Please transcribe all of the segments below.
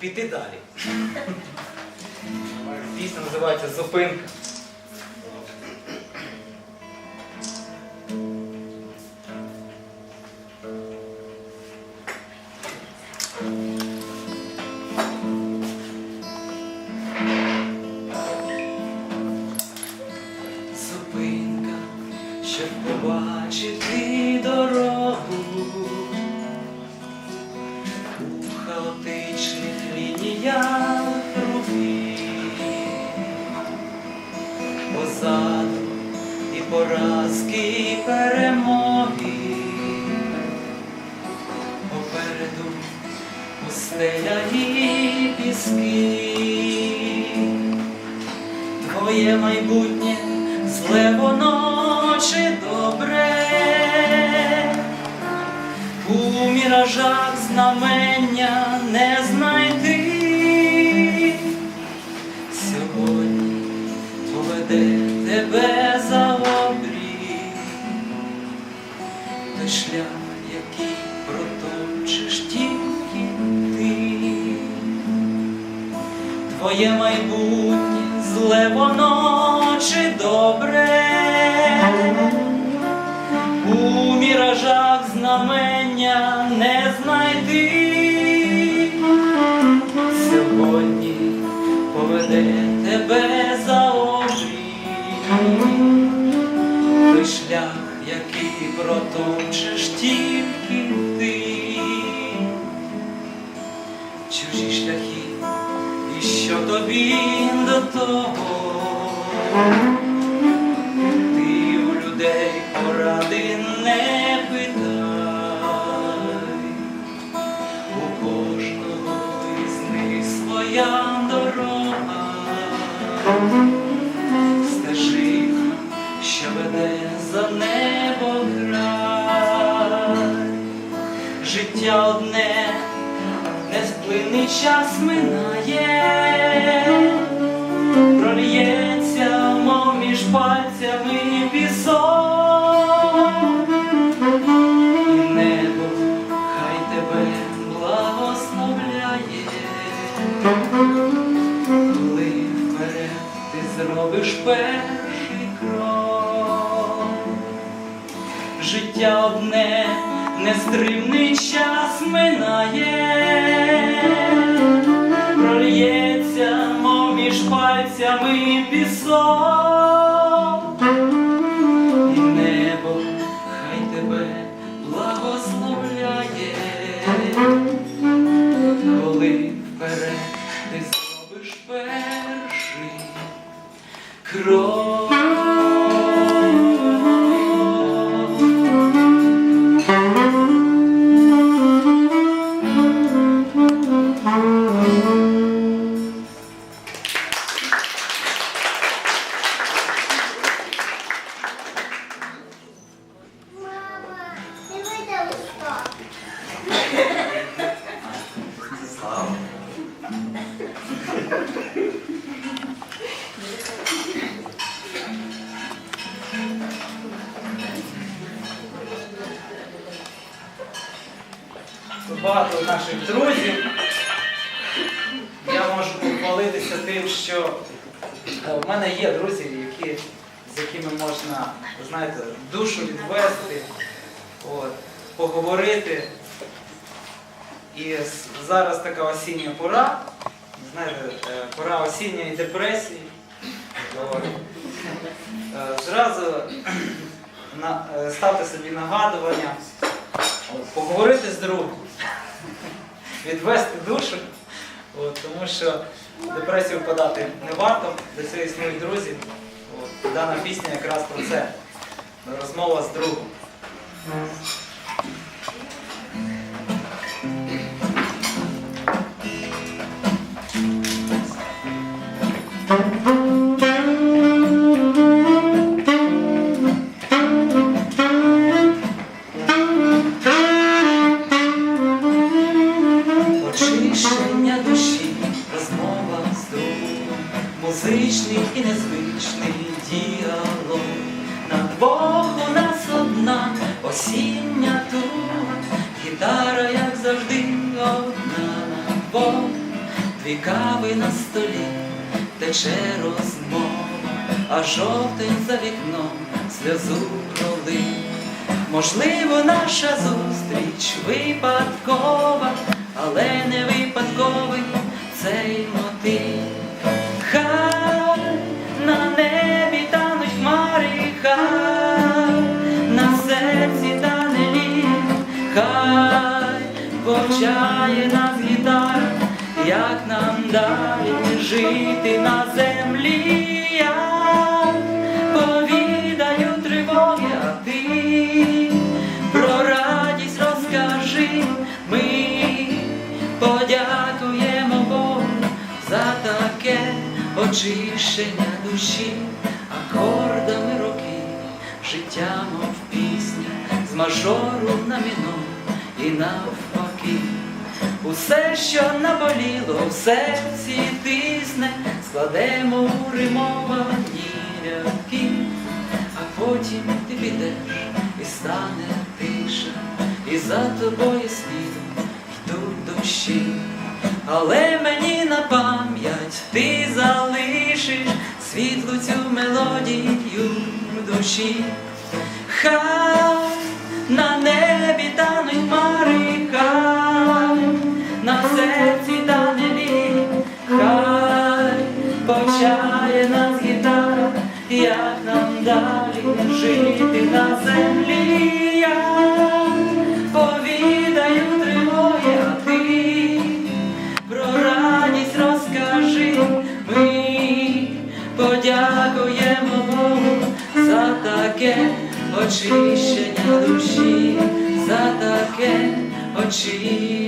піти далі. Пісня називається Зупинка. Зупинка, щоб побачити дорогу поразки, і перемоги, попереду пустеля і піски. Твоє майбутнє зле воно чи добре, у міражах знамення шлях, який проточиш тільки ти. Твоє майбутнє зле воно чи добре, у міражах знамення несплинний час минає, прольється, мов між пальцями пісок, і небо хай тебе благословляє, коли вперед ти зробиш перший крок. Життя одне, нестримний час минає, прольється, мов між пальцями пісок, друзів. Я можу похвалитися тим, що е, в мене є друзі, які, з якими можна, знаєте, душу відвести, от, поговорити. І зараз така осіння пора, знаєте, е, пора осінньої депресії. Е, Зразу ставте собі нагадування, поговорити з другом, відвести душу, от, тому що депресію впадати не варто, для цього існують друзі. От, дана пісня якраз про це. Розмова з другом. Осіння тут, гітара, як завжди, одна на дві кави на столі, тече розмова, а жовтень за вікном сльозу пролив. Можливо, наша зустріч випадкова, очищення душі, акордами роки, життя, мов пісня, з мажору на мінор і навпаки. Усе, що наболіло, в серці тисне, складемо у римовані рядки, а потім ти підеш і стане тиша, і за тобою слідом йдуть душі. Але мені на пам'ять ти залишиш світлу цю мелодію в душі. Хай очищення душі, за таке очищення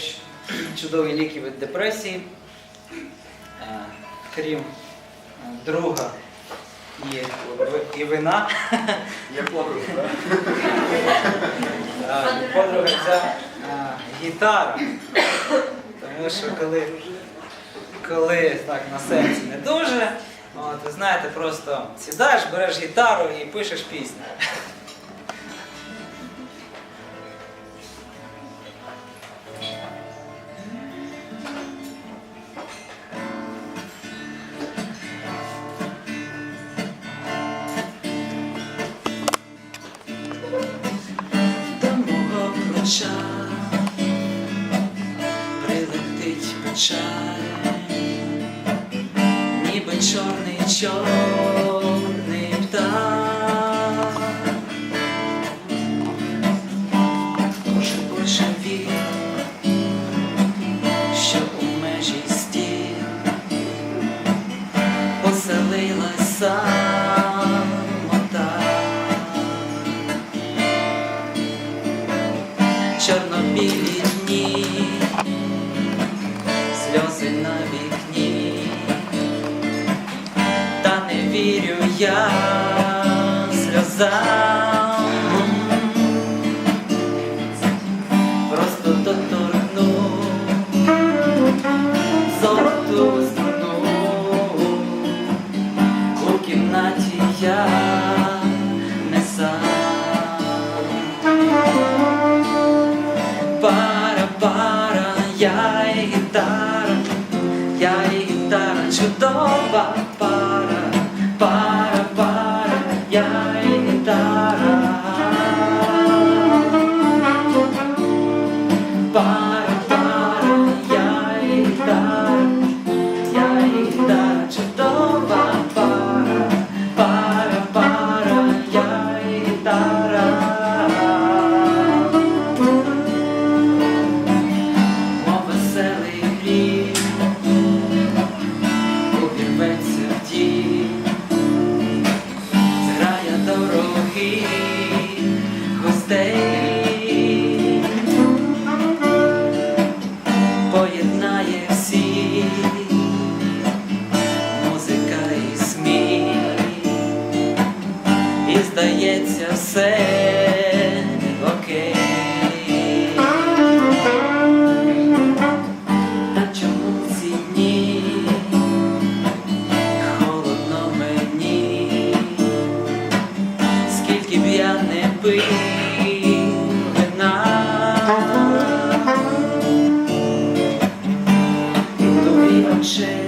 Теж чудові ліки від депресії, Е, крім е, друга і, і вина. Я подруга? А, і подруга ця гітара. Тому що коли, коли так на серці не дуже, от, ви знаєте, просто сідаєш, береш гітару і пишеш пісню. Печаль, ніби чорний чорний чудова пара, пара, пара, я і гітара. і здається, все окей. Та чому ці дні холодно мені, скільки б я не пив? change.